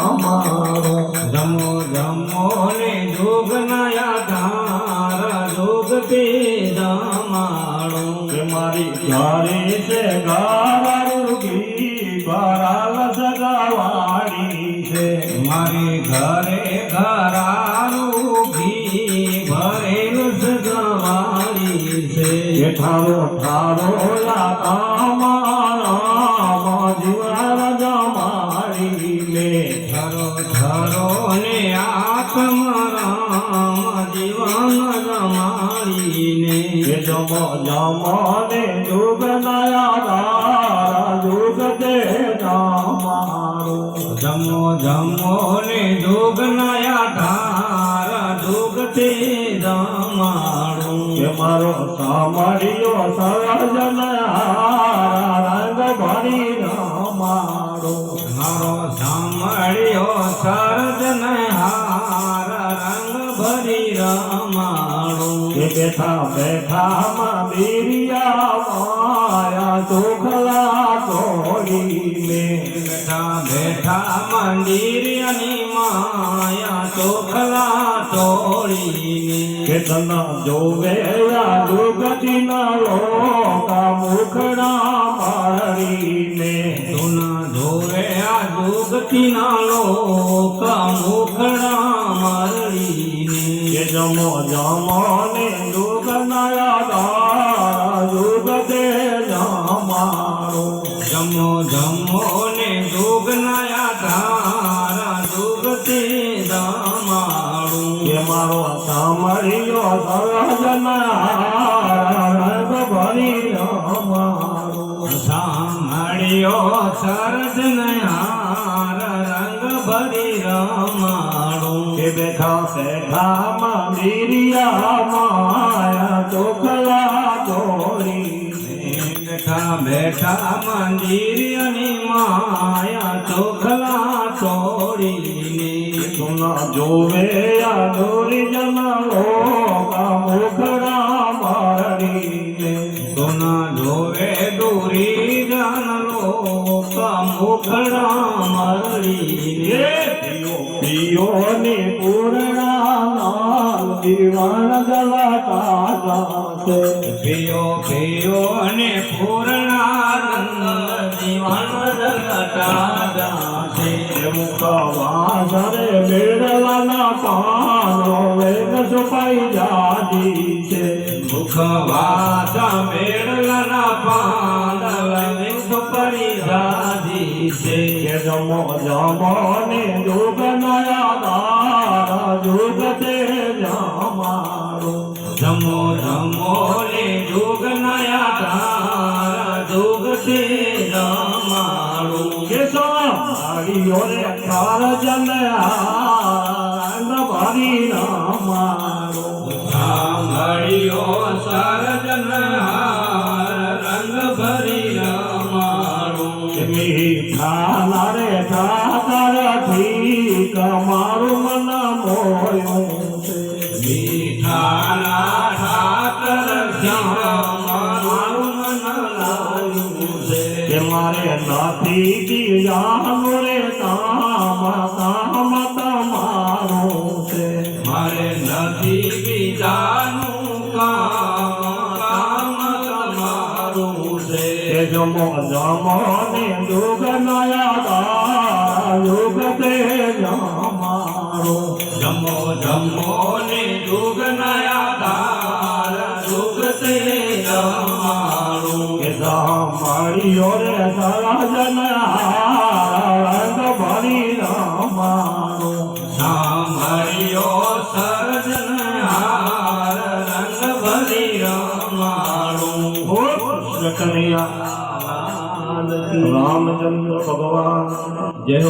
અમારો જમો જમો ને જોગ નયા ધારા જોગ તે જમાડું મારી ઘરે છે ગારા ઘી ભરાલ સગાવાડી છે. મારી ઘરે જીવન જમાડીને કે જમો જમો ને જુગ દારા જુગ દે મારો જમો જમો ને જોગ નયા ધારા જોગ જમાડું કે મારો સામરિયો સર્જન રંગ ભરી મારો મારો સાંભળ્યો સર્જન રમાડું કે બેઠા બેઠા માં બેરિયા માયા ચોખલા તોડીને. બેઠા બેઠા મંદિરની માયા ચોખલા તોડીને. કે તના જોવે યા દુગતી ના લોકા મુખડા મારીને સુના ધોવે આ જુગતીના લોક મુખડા મરડીને કે જમો જમો ને દુગ દે મારો જમો જમો ને જોગ નયા ધારા જોગ તે દમાડું કે મારો સામરિયો સર્જન ભરી મારો સાંભળ્યો સર્જન ભરી રમાડું કે બેઠા બેઠા માયા ચોખલા તોડી બેઠા બેઠા મંદિરની માયા ચોખલા તોડીને સુના જોવે દોરી જન લોકા મુખડા મારીને સોના જોવે દોરી જનલો લોક મારી પિયો ને પૂર્ણા દીવાન ગલાતા જાતે પિયો પિયો અને પૂર્ણાનંદ જીવન જગટા છે મુખવાસરે બેડલાના પાનો વેગ છુપાઈ જાતી છે. મુખવાસ મેળલના પાંદલ સુપરી રાધી છે. કે જમો જમો ને જોગ નયા જોગ તે જમારો જમો રમો રે જોગ નયા તારા જોગ તે રમાડું. કે સાડીઓ રે કાર જન રંગ રમાડો. મારો સાંભળ્યો સરજન રંગ ભરી રમાડો. મીઠા મારે નથી દિયાનું રે કામ તમારું છે મારે નથી બીજાનું કામ તમારું છે. જમો જમો ને દુગ નયા દા યુગ તે જમારો જમો જમો ને જુગ નયા તાર જુગ તે રમાડું કે સાંભળ્યો રે કનૈયા રામચંદ્ર ભગવાન જય